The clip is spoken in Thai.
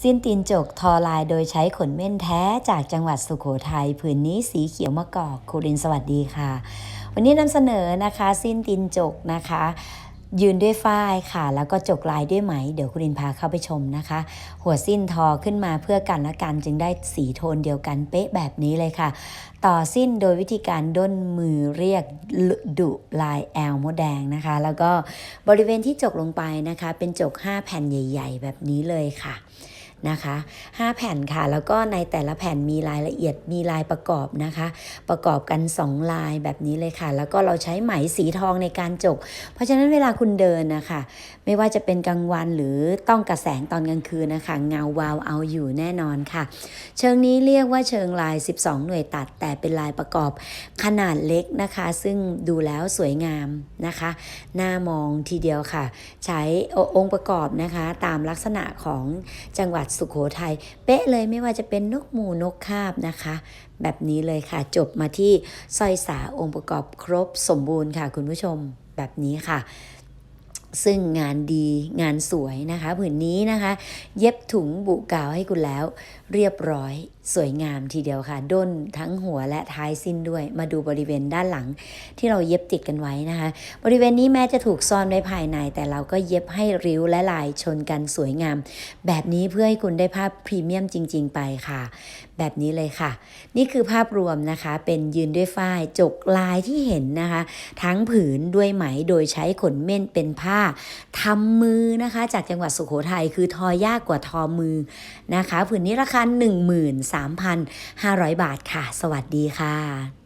สิ้นตีนจกทอลายโดยใช้ขนเม่นแท้จากจังหวัดสุโขทัยผืนนี้สีเขียวมะกอกครูรินสวัสดีค่ะ วันนี้นำเสนอนะคะ สิ้นตีนจกนะคะ ยืนด้วยฝ้ายค่ะ แล้วก็จกลายด้วยไหม เดี๋ยวคุณรินพาเข้าไปชมนะคะ หัวสิ้นทอขึ้นมาเพื่อกันและกันจึงได้สีโทนเดียวกันเป๊ะแบบนี้เลยค่ะ ต่อสิ้นโดยวิธีการด้นมือเรียกดุลายแอลมดแดงนะคะ แล้วก็บริเวณที่จกลงไปนะคะ เป็นจก 5 แผ่นใหญ่ ๆ แบบนี้เลยค่ะ นะคะ 5 แผ่นค่ะ แล้วก็ในแต่ละแผ่นมีรายละเอียดมีลายประกอบนะคะ ประกอบกัน 2 ลายแบบนี้เลยค่ะ แล้วก็เราใช้ไหมสีทองในการจก เพราะฉะนั้นเวลาคุณเดินนะคะ ไม่ว่าจะเป็นกลางวันหรือต้องกระแสงตอนกลางคืนนะคะ เงาวาวเอาอยู่แน่นอนค่ะ เชิงนี้เรียกว่าเชิงลาย 12 หน่วยตัด แต่เป็นลายประกอบขนาดเล็กนะคะ ซึ่งดูแล้วสวยงามนะคะน่ามองทีเดียวค่ะ ใช้องค์ประกอบนะคะ ตามลักษณะของจังหวัดสุขโขทัยเป๊ะเลยไม่ว่าจะเป็นนกหมูนกคาบนะคะ แบบนี้เลยค่ะจบมาที่สร้อยสาองค์ประกอบครบสมบูรณ์ค่ะ คุณผู้ชมแบบนี้ค่ะซึ่งงานดีงานสวยนะคะ ผืนนี้นะคะ เย็บถุงบุกาวให้คุณแล้ว เรียบร้อยสวยงามทีเดียวค่ะ ด้นทั้งหัวและท้ายสิ้นด้วย มาดูบริเวณด้านหลังที่เราเย็บติดกันไว้นะคะ บริเวณนี้แม้จะถูกซ่อนไว้ภายใน แต่เราก็เย็บให้ริ้วและลายชนกันสวยงาม แบบนี้เพื่อให้คุณได้ภาพพรีเมียมจริง ๆ ไปค่ะ แบบนี้เลยค่ะ นี่คือภาพรวมนะคะ เป็นยืนด้วยฝ้ายจกลายที่เห็นนะคะ ทั้งผืนด้วยไหมโดยใช้ขนเม่นเป็นผ้าทำมือนะคะ จากจังหวัดสุโขทัยคือทอยากกว่าทอมือนะคะ ผืนนี้ราคา3,500 บาทค่ะ สวัสดีค่ะ